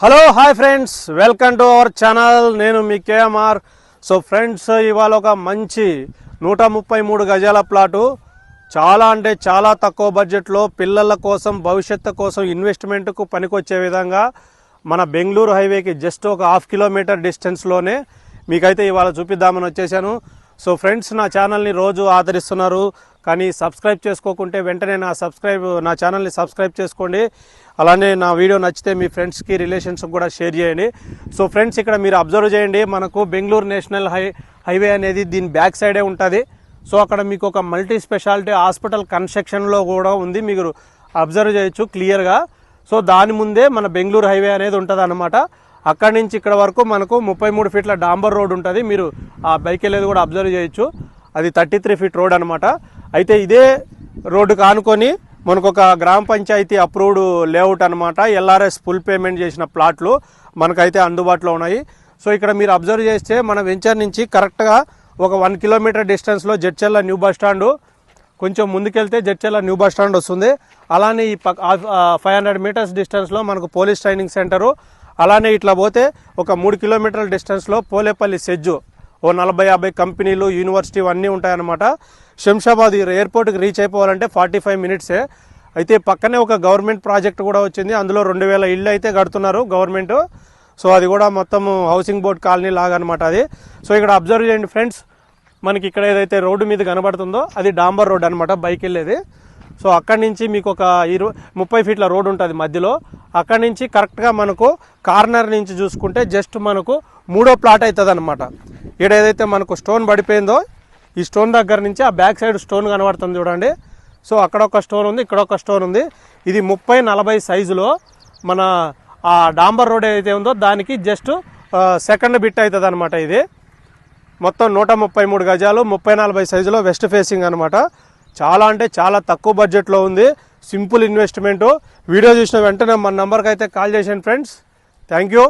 Hello hi friends welcome to our channel నేను మీ KMR. So friends ఇవాళ ఒక మంచి నూట ముప్పై మూడు గజాల ప్లాటు. చాలా అంటే చాలా తక్కువ బడ్జెట్లో పిల్లల కోసం భవిష్యత్తు కోసం ఇన్వెస్ట్మెంట్కు పనికొచ్చే విధంగా మన బెంగళూరు హైవేకి జస్ట్ ఒక హాఫ్ కిలోమీటర్ డిస్టెన్స్లోనే మీకైతే ఇవాళ చూపిద్దామని వచ్చేసాను. సో ఫ్రెండ్స్ నా ఛానల్ని రోజు ఆదరిస్తున్నారు. కానీ సబ్స్క్రైబ్ చేసుకోకుంటే వెంటనే నా సబ్స్క్రైబ్ నా ఛానల్ని సబ్స్క్రైబ్ చేసుకోండి. అలానే నా వీడియో నచ్చితే మీ ఫ్రెండ్స్కి రిలేషన్స్కి కూడా షేర్ చేయండి. సో ఫ్రెండ్స్ ఇక్కడ మీరు అబ్జర్వ్ చేయండి. మనకు బెంగళూరు నేషనల్ హై హైవే అనేది దీని బ్యాక్ సైడే ఉంటుంది. సో అక్కడ మీకు ఒక మల్టీ స్పెషాలిటీ హాస్పిటల్ కన్స్ట్రక్షన్లో కూడా ఉంది. మీరు అబ్జర్వ్ చేయొచ్చు క్లియర్గా. సో దాని ముందే మన బెంగళూరు హైవే అనేది ఉంటుంది అనమాట అక్కడి నుంచి ఇక్కడ వరకు మనకు ముప్పై మూడు ఫీట్ల డాంబర్ రోడ్ ఉంటుంది. మీరు ఆ బైక్ వెళ్ళేది కూడా అబ్జర్వ్ చేయొచ్చు. అది థర్టీ త్రీ ఫీట్ రోడ్ అనమాట అయితే ఇదే రోడ్డు కానుకొని మనకు ఒక గ్రామ పంచాయతీ అప్రూవ్డ్ లేఅవుట్ అనమాట ఎల్ఆర్ఎస్ ఫుల్ పేమెంట్ చేసిన ప్లాట్లు మనకైతే అందుబాటులో ఉన్నాయి. సో ఇక్కడ మీరు అబ్జర్వ్ చేస్తే మన వెంచర్ నుంచి కరెక్ట్గా ఒక వన్ కిలోమీటర్ డిస్టెన్స్లో జడ్చెల్ల న్యూ బస్ స్టాండ్ కొంచెం ముందుకెళ్తే జడ్చెల్ల న్యూ బస్ స్టాండ్ వస్తుంది. అలానే ఈ పక్క ఫైవ్ హండ్రెడ్ మీటర్స్ డిస్టెన్స్లో మనకు పోలీస్ ట్రైనింగ్ సెంటరు అలానే ఇట్లా పోతే ఒక మూడు కిలోమీటర్ల డిస్టెన్స్లో పోలేపల్లి సెజ్జు ఓ నలభై యాభై కంపెనీలు యూనివర్సిటీ అన్నీ ఉంటాయన్నమాట. శంషాబాద్ ఎయిర్పోర్ట్కి రీచ్ అయిపోవాలంటే ఫార్టీ ఫైవ్ మినిట్సే అయితే పక్కనే ఒక గవర్నమెంట్ ప్రాజెక్ట్ కూడా వచ్చింది. అందులో రెండు వేల ఇళ్ళు అయితే కడుతున్నారు గవర్నమెంట్. సో అది కూడా మొత్తం హౌసింగ్ బోర్డ్ కాలనీ లాగా అనమాట అది. సో ఇక్కడ అబ్జర్వ్ చేయండి ఫ్రెండ్స్. మనకి ఇక్కడ ఏదైతే రోడ్డు మీద కనబడుతుందో అది డాంబర్ రోడ్ అనమాట బైక్ వెళ్ళేది. సో అక్కడి నుంచి మీకు ఒక ఇరవై ముప్పై ఫీట్ల రోడ్ ఉంటుంది మధ్యలో. అక్కడి నుంచి కరెక్ట్గా మనకు కార్నర్ నుంచి చూసుకుంటే జస్ట్ మనకు మూడో ప్లాట్ అవుతుంది అనమాట ఇక్కడ ఏదైతే మనకు స్టోన్ పడిపోయిందో ఈ స్టోన్ దగ్గర నుంచి ఆ బ్యాక్ సైడ్ స్టోన్ కనబడుతుంది చూడండి. సో అక్కడ ఒక స్టోన్ ఉంది ఇక్కడ ఒక స్టోన్ ఉంది. ఇది ముప్పై నలభై సైజులో మన ఆ డాంబర్ రోడ్ ఏదైతే ఉందో దానికి జస్ట్ సెకండ్ బిట్ అవుతుంది అనమాట ఇది. మొత్తం నూట ముప్పై మూడు గజాలు ముప్పై నలభై సైజులో వెస్ట్ ఫేసింగ్ అనమాట చాలా అంటే చాలా తక్కువ బడ్జెట్లో ఉంది. సింపుల్ ఇన్వెస్ట్మెంటు వీడియో చూసిన వెంటనే మన నెంబర్కి అయితే కాల్ చేసాను ఫ్రెండ్స్ థ్యాంక్ యూ